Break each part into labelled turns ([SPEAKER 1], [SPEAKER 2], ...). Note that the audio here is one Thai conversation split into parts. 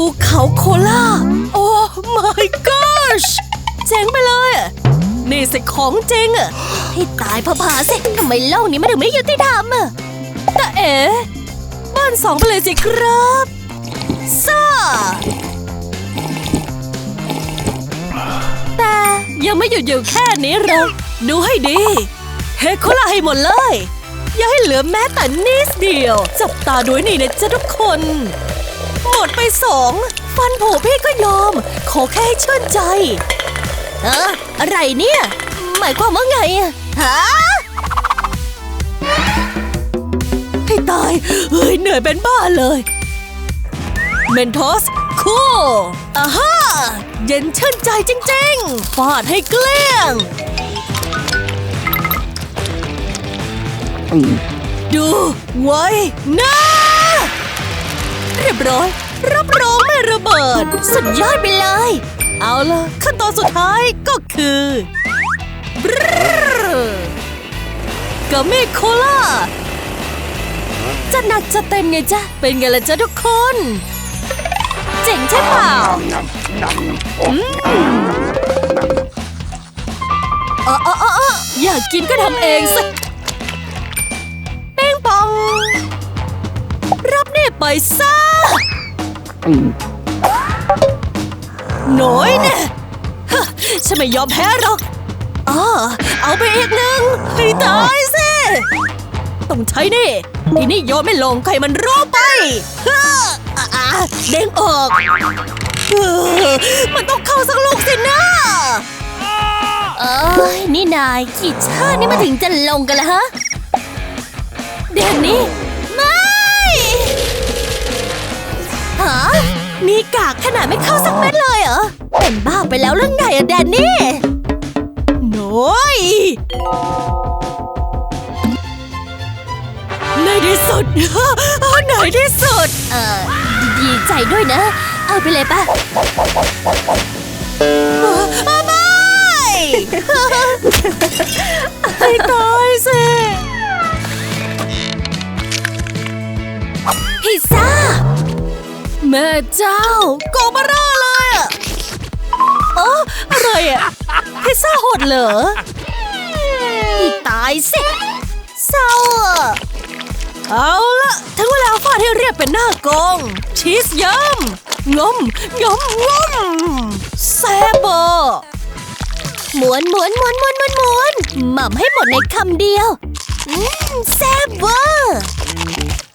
[SPEAKER 1] ภูเขาโคล่า โอ้ my gosh เจ๋งไปเลยอะนี่สิของจริงอะ
[SPEAKER 2] ให้ตายพะพาสิทำไมโลกนี้มันถึงไม่ยุติธรรมอะ
[SPEAKER 1] แต่เอ๋บ้านสองไปเลยสิครับซ่าแต่ยังไม่หยุดอยู่แค่นี้หรอกดูให้ดีเฮโคล่าให้หมดเลย อย่าให้เหลือแม้แต่นิดเดียว จับตาด้วยนี่นะจ๊ะทุกคน หมดไปสองฟันโผพี่ก็ยอม ขอแค่ให้ชื่นใจ
[SPEAKER 2] เอออะไรเนี่ย หมายความว่าไงอะฮะ
[SPEAKER 1] ให้ตาย เฮ้ย เหนื่อยเป็นบ้าเลย เมนทอส คูลอ่าฮ่าเย็นชื่นใจจริงๆ ฟาดให้เกลี้ยง ดู ไว้นะ เรียบร้อย รับรองไม่ระเบิด
[SPEAKER 2] สุดยอดไปเลย
[SPEAKER 1] เอาล่ะ ขั้นตอนสุดท้ายก็คือบรกามิโคล่าจะหนักจะเต็มไงจ๊ะ เป็นไงล่ะจ๊ะทุกคน เจ๋งใช่เปล่าอืมเออเออเอออออยากกินก็ทำเองสิเป้งปอง รับเนี่ไปซะ หน่อยเนี่ยฮะฉันไม่ยอมแพ้หรอกอ๋อเอาไปอีกหนึ่งให้ตายสิต้องใช้นี่ทีนี้โยนไม่ลงใครมันรู้ไปเฮ้ออะอะเด้งออกมันต้องเข้าสักลูกสินะ
[SPEAKER 2] เอ้ยนี่นายกี่ชาตินี่มาถึงจะลงกันแล้วฮะ
[SPEAKER 1] เดนนี่ กากขนาดไม่เข้าสักเม็ดเลยเหรอ
[SPEAKER 2] เป็นบ้าไปแล้วเรื่องไงอะแดนนี่
[SPEAKER 1] น้อยในที่สุดในที่สุด
[SPEAKER 2] เอ่อดีใจด้วยนะ เอาไปเลยป่ะ
[SPEAKER 1] ไม่ให้ตายสิ
[SPEAKER 2] พิซซ่า
[SPEAKER 1] แม่เจ้าโกมาร่าเลยอะเอออะไรอะพิซซ่าหดเหรอ
[SPEAKER 2] ตายสิเศร้าอะ
[SPEAKER 1] เอาละถึงเวลาฟาดให้เรียบเป็นหน้ากอง ชีสยำงมงมงมแซ่บบอร์
[SPEAKER 2] มวนม้วนม้วนม้วนม้วนม้วนหม่ำให้หมดในคำเดียว อืมแซ่บเวอร์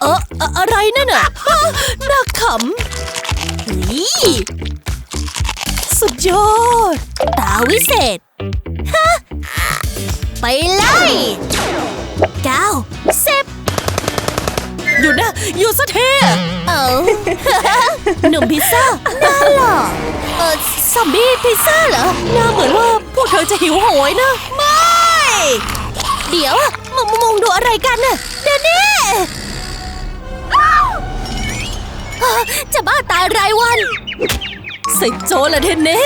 [SPEAKER 1] เอออะไรนั่นน่ะน่าข
[SPEAKER 2] เฮ้ยำ
[SPEAKER 1] สุดยอด
[SPEAKER 2] ตาวิเศษ ฮะ ไปเลยเก้าสิบ
[SPEAKER 1] หยุดนะ หยุดสักที
[SPEAKER 2] เออหนุ่มพิซซ่าน่าหล่อเออซอมบี้พิซซ่าเหรอ
[SPEAKER 1] น่าเหมือนว่าพวกเธอจะหิวโหยนะ
[SPEAKER 2] ไม่ เดี๋ยวมองมองดูอะไรกันน่ะเดนนี่ จะบ้าตายรายวัน
[SPEAKER 1] ส่โจละเทนเน่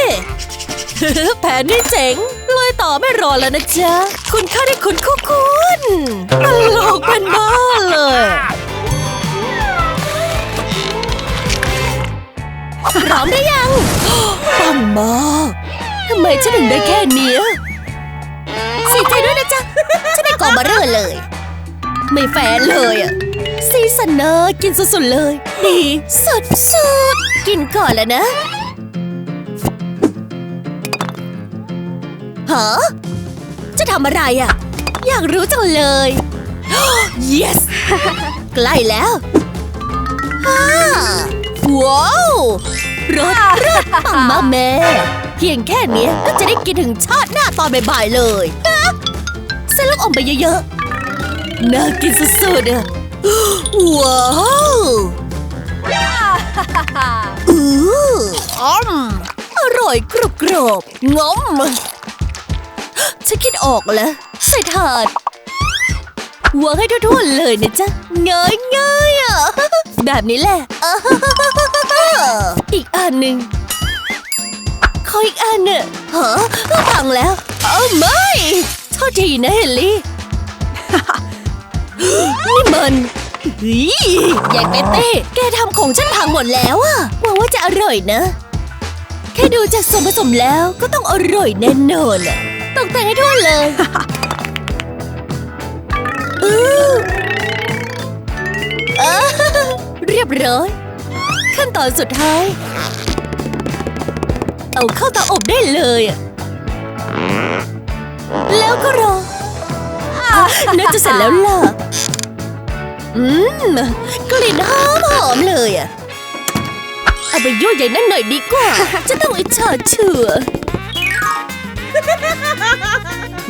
[SPEAKER 1] แผนนี่เจ๋งลยต่อไม่รอแล้วนะจ๊ะ คุณค่าที่คุณคู่คุณตลกเป็นบ้าเลย
[SPEAKER 2] พร้อมหรือยัง
[SPEAKER 1] ปังมาทำไมฉันถึงได้แค่นี้
[SPEAKER 2] เสียใจด้วยนะจ๊ะ ฉันได้กองมาเรื่อเลย
[SPEAKER 1] ไม่แฟร์เลยอะซีซันเนอร์กินสุดๆเลย ดีสุด
[SPEAKER 2] สุดกินก่อนแล้วนะฮะจะทำอะไรอะอยากรู้จังเลย
[SPEAKER 1] yes
[SPEAKER 2] ใกล้แล้วฮ่าว้าวรสรสปังมากแม่เพียงแค่นี้ก็จะได้กินถึงชาติหน้าตอนบ่ายๆเลยใส่ลูกอมไปเยอะ
[SPEAKER 1] น่ากินสุดๆอะ
[SPEAKER 2] ว้าวอืออมอร่อยกรุบกรอบงอมฉันคิดออกแล้ว ใส่ถาดวางให้ทั่วๆเลยนะจ๊ะเงยเงยๆอะ แบบนี้แหละ
[SPEAKER 1] อีกอันหนึ่งขออีกอันเนี่ย
[SPEAKER 2] ฮะพังแล้ว
[SPEAKER 1] เอาไม่โทษทีนะเฮลลี่ นี่มัน
[SPEAKER 2] เฮ้ยยายเป๊ะเต้แกทำของฉันพังหมดแล้วอะหวังว่าจะ
[SPEAKER 1] อร่อยนะ แค่ดูจากส่วนผสมแล้วก็ต้องอร่อยแน่นอนอะตกแต่งให้ทั่วเลยอือเรียบร้อย ขั้นตอนสุดท้าย เอาเข้าเตาอบได้เลย แล้วก็รอ น่าจะเสร็จแล้วล่ะ อืม กลิ่นหอมหอมเลยอะเอาไปยั่วใหญ่นั่นหน่อยดีกว่า จะต้องอิจฉาเชื่อ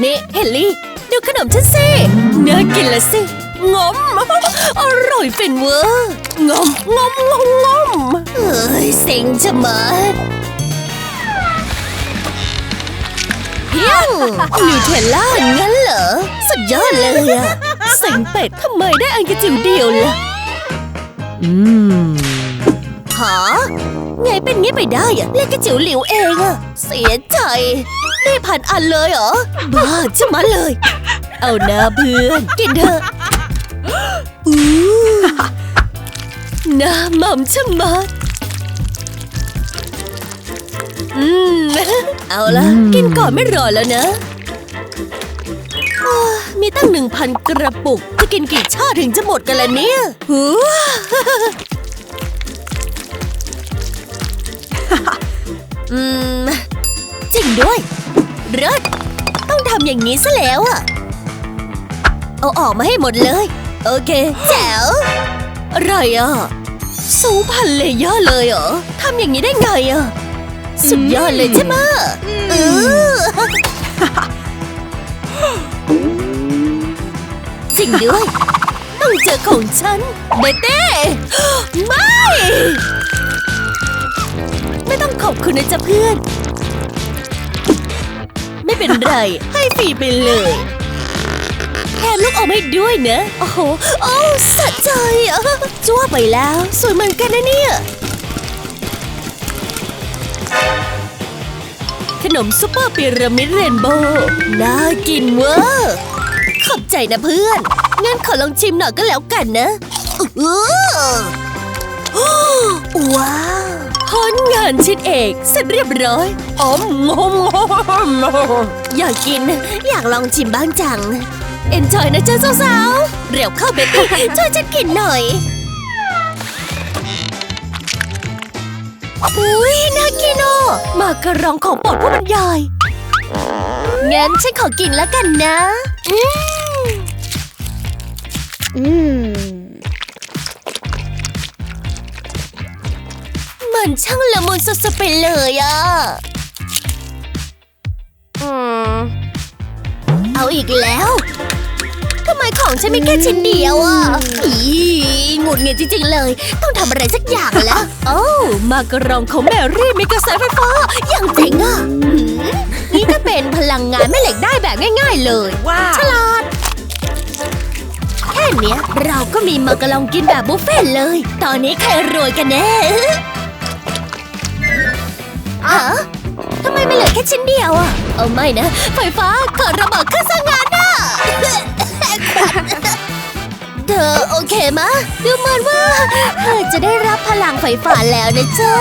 [SPEAKER 1] นี่เฮลลี่ ดูขนมฉันสิน่ากินละสิงอมอร่อยเป็นเวอร์งอมงอมงอมงอมเอ้ยเซ็งจะมาดเพียงนิวเทลล่างั้นเหรอสุด ยอดเลยอะเซ็งเป็ดทำไมได้อันกระจิ๋วเดียวล่ะ
[SPEAKER 3] อืม
[SPEAKER 1] หาไงเป็นงี้ไปได้อะเล่นกระจิ๋วหลิวเองอะเสียใจได้ผ่านอันเลยเหรอ บ้าจะมาเลย เอานะเพื่อน กินเถอะอู้น้ำหม่ำชะมัดอืม เอาละ
[SPEAKER 3] อืม
[SPEAKER 1] กินก่อนไม่รอแล้วนะ อ้ามีตั้งหนึ่งพันกระปุก จะกินกี่ชาติถึงจะหมดกันละเนี่ยหูอืม จริงด้วยเลิศต้องทำอย่างนี้ซะแล้วอะเอาออกมาให้หมดเลย โอเค แจ๋วอะไรอะสูงพันเลยย่อเลยเหรอทำอย่างนี้ได้ไงอะ สุดยอดเลยใช่ไหมะเออ จริงด้วย ต้องเจอของฉัน เบเต้ไม่ ไม่ต้องขอบคุณนะจ๊ะเพื่อน ไม่เป็นไร ให้ฟรีไปเลยแถมลูกอมให้ด้วยนะ โอ้โห โอ้สะใจอะจ้วไปแล้ว สวยเหมือนกันนะเนี่ย ขนมซุปเปอร์พีระมิดเรนโบว์น่ากินเวอร์ อบใจนะเพื่อน งั้นขอลองชิมหน่อยก็แล้วกันนะอื้อหือว้าวผลงานชิ้นเอกเสร็จเรียบร้อยอมงมมอยากกิน อยากลองชิมบ้างจัง เอ็นจอยนะเจ๊ะสาวๆ เร็วเข้าเบตี้ช่วยฉันกินหน่อยอุ้ยน่ากินอะมากระรองของโปรดผู้บรรยายงั้นฉันขอกินแล้วกันนะ อืม
[SPEAKER 4] อืม
[SPEAKER 1] มันช่างละมุนสุดๆไปเลยอะ อืม เอาอีกแล้ว ทำไมของฉันมีแค่ชิ้นเดียวอะอีหงุดหงิดจริงๆเลย ต้องทำอะไรสักอย่างแล้วโอ้มากระรองของแมรี่มีกระแสไฟฟ้า อย่างเจ๋งอะหืมนี่ก็เป็นพลังงานแม่เหล็กได้แบบง่ายๆเลย
[SPEAKER 3] ว้าว
[SPEAKER 1] ฉลาดแค่ เนี้ย เราก็มีมากระลองกินแบบบุฟเฟ่ต์เลย ตอนนี้ใครรวยกันแน่ฮะทำไมไม่เหลือแค่ชิ้นเดียวอะ เอาไม่นะ ไฟฟ้าเกิดระเบิดขึ้นซะงั้นอะเธอโอเคมะ ดูเหมือนว่าเธอจะได้รับพลังไฟฟ้าแล้วนะจ๊ะ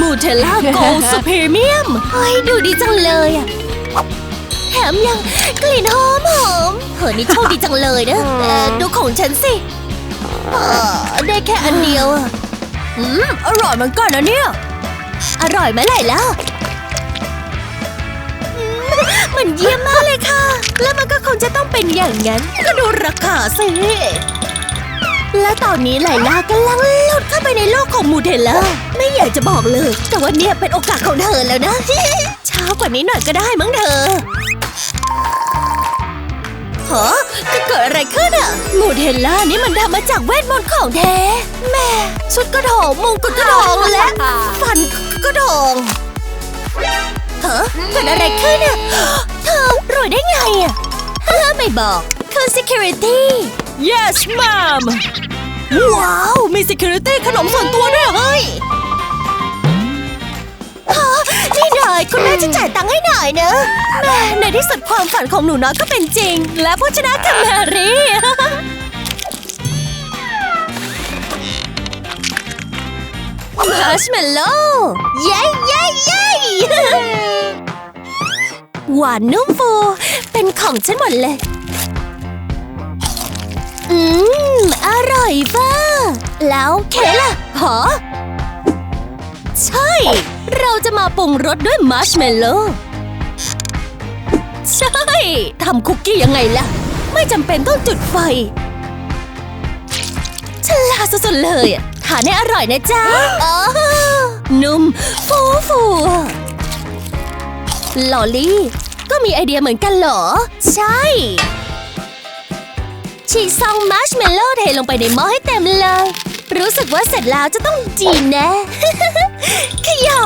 [SPEAKER 1] มูเทลล่าโกลสุพรีเมียมเฮ้ยดูดีจังเลยอะแถ มยังกลิ่นหอมหอมเฮ้ยนี่โชคดีจังเลยนะเอ่อดูของฉันสิเออได้แค่อันเดียวอะอืมอร่อยเหมือนกันนะเนี่ย อร่อยไหมไหล่แล้วอืมมันเยี่ยมมากเลยค่ะ แล้วมันก็คงจะต้องเป็นอย่างนั้น ก็ดูราคาสิ และตอนนี้ไลล่ากำลังหลุดเข้าไปในโลกของมูเทลล่าไม่อยากจะบอกเลย แต่ว่าเนี่ยเป็นโอกาสของเธอแล้วนะเช้ากว่านี้หน่อยก็ได้มั้งเธอ ก็เกิดอะไรขึ้นอะมูเทลล่านี่มันทำมาจากเวทมนต์ของแท้ แม่ ชุดก็ทองมงกุฎก็ทองและ ฟันก็ทองฮะเกิดอะไรขึ้นอะเธอรวยได้ไงอะเฮ้ไม่บอกคือ security
[SPEAKER 3] yes mom
[SPEAKER 1] ว้าว มี security ขนมส่วนตัวด้วยเหรอเฮ้ย ฮะนี่นายคุณแม่จะจ่ายตังค์ให้หน่อยนะแม่ในที่สุดความฝันของหนูน้อยก็เป็นจริง และผู้ชนะคือแมรี่ มาร์ชเมลโล่เย้เย้เย้หวานนุ่มฟู เป็นของฉันหมดเลย อืม อร่อยป้าแล้วเคกล่ะหอใช่ เราจะมาปรุงรสด้วยมาร์ชเมลโล่ใช่ ทำคุกกี้ยังไงล่ะ ไม่จำเป็นต้องจุดไฟฉลาดสุดๆเลยทานให้อร่อยนะจ๊ะอ๋อนุ่ม ฟูฟูลอลี่ ก็มีไอเดียเหมือนกันเหรอ ใช่ ฉีกซองมาร์ชเมลโล่เทลงไปในหม้อให้เต็มเลย รู้สึกว่าเสร็จแล้วจะต้องจีนแน่เขย่า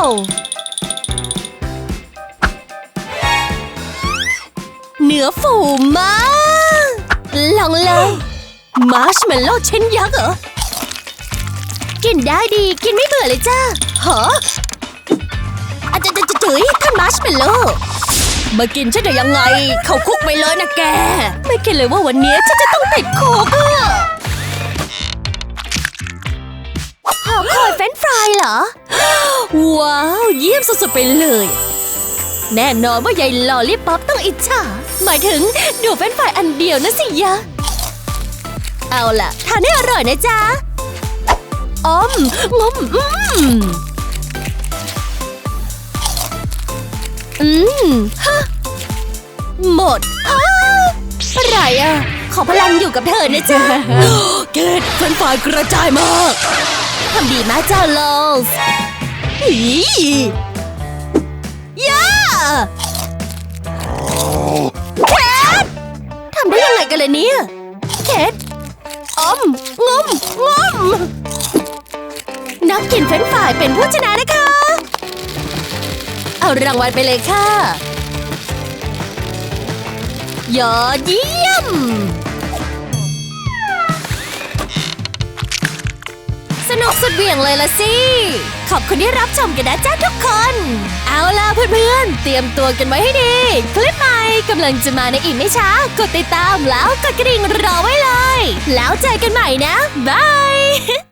[SPEAKER 1] เนื้อฟูมากลองเลยมาร์ชเมลโล่ชิ้นยักษ์เหรอ กินได้ดีกินไม่เบื่อเลยจ้าฮะอาจจะจะจุ๋ยท่านมาร์ชเมลโล่มากินฉันได้ยังไง เขาคุกไปเลยนะแก ไม่คิดเลยว่าวันนี้ฉันจะต้องติดคุกอะ รนฟรายเหรอ ว้าว เยี่ยมสุดๆไปเลย แน่นอนว่ายายลอลี่ป๊อปต้องอิจฉา หมายถึงดูเฟรนฟรายอันเดียวนะสิยะ เอาล่ะ ทานให้อร่อยนะจ๊ะอมงมอืมอืมฮะหมดฮะอะไรอะ ขอพลังอยู่กับเธอนะจ๊ะ เกดเฟรนฟรายกระจายมาก ทำดีมากจ้าโลสอีย่าเคททำได้ยังไงกันเลยเนี่ยเคทอมงมงมนักกินเฟรนช์ฟรายเป็นผู้ชนะนะคะ เอารางวัลไปเลยค่ะ ยอดเยี่ยม สนุกสุดเบี่ยงเลยละสิ ขอบคุณที่รับชมกันนะจ้าทุกคน เอาล่ะเพื่อนๆ เตรียมตัวกันไว้ให้ดี คลิปใหม่กำลังจะมาในอีกไม่ช้า กดติดตามแล้วกดกระดิ่งรอไว้เลย แล้วเจอกันใหม่นะ บาย